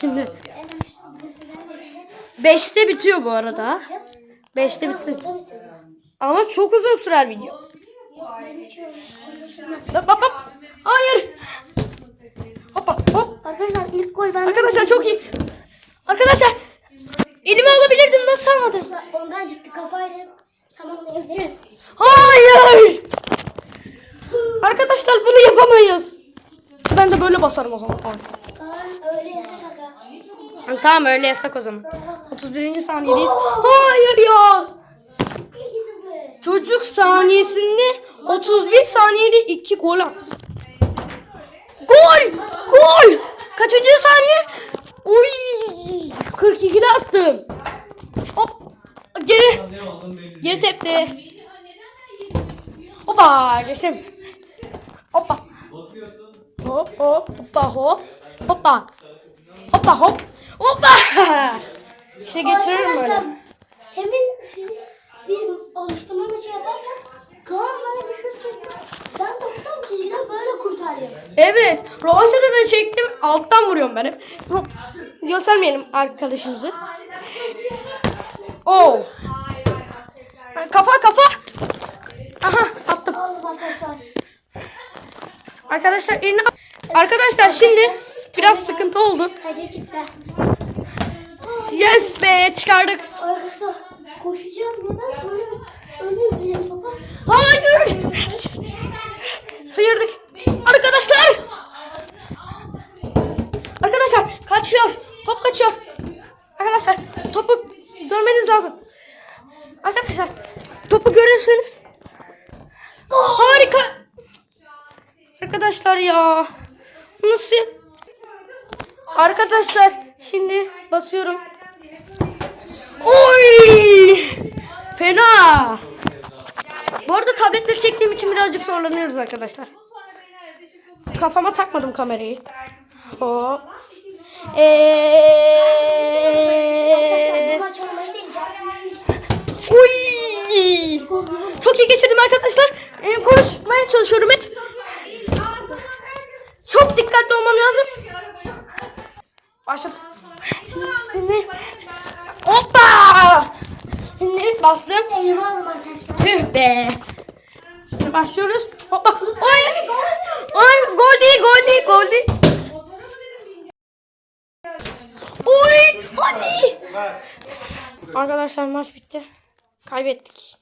Şimdi 5'te bitiyor bu arada. 5'te bitsin. Ama çok uzun sürer video. Hop hop hop. Hayır. Hop hop hop. Arkadaşlar ilk gol ben Arkadaşlar çok iyi. Arkadaşlar elime alabilirdim nasıl almadım? Ondan çıktı kafayla tamamlayabilirim. Hayır. Arkadaşlar bunu yapamayız. Ben de böyle basarım o zaman. Ay. Kaan öyle yasak aga. Tamam öyle yasak o zaman. 31. saniyedeyiz. Hayır ya. Çocuk saniyesinde 31 saniyede 2 gol attı. Gol! Gol! Kaçıncı saniye? Uy! 42'de attım. Hop! Geri. Geri tepti. Hoppa! Geçtim. Hoppa. Hop hop hoppa hop. Hoppa. Hoppa hop. Hoppa! İşte geçiririm böyle. temin biz alıştırma maçı yaparken Kaan bana bir şut çekti. Ben toptan çizgiden böyle kurtarıyorum. Evet. Rovaşa'da da çektim. Alttan vuruyorum ben hep. Göstermeyelim arkadaşımızı. Oo. Kafa kafa. Aha attım. Aldım arkadaşlar. Arkadaşlar eline... Arkadaşlar şimdi biraz sıkıntı oldu. Çıktı. Yes be çıkardık. Arkadaşlar koşacağım böyle. Hayır. Sıyırdık. Arkadaşlar. Arkadaşlar kaçıyor. Top kaçıyor. Arkadaşlar topu görmeniz lazım. Arkadaşlar topu görürseniz. Harika. Arkadaşlar ya. Nasıl? Arkadaşlar şimdi basıyorum. Oy! Fena. Bu arada tabletle çektiğim için birazcık zorlanıyoruz arkadaşlar. Kafama takmadım kamerayı. Hop. Eee. Uy! Çok iyi geçirdim arkadaşlar. Ee, konuşmaya çalışıyorum hep. Çok dikkatli olmam lazım. Şimdi hoppa! Şimdi bastım. Elimi aldım arkadaşlar. Tüh be. Şimdi başlıyoruz. Hoppa. Oy! Oy! Gol değil, gol değil, gol değil. Oy! Hadi! Arkadaşlar maç bitti. Kaybettik.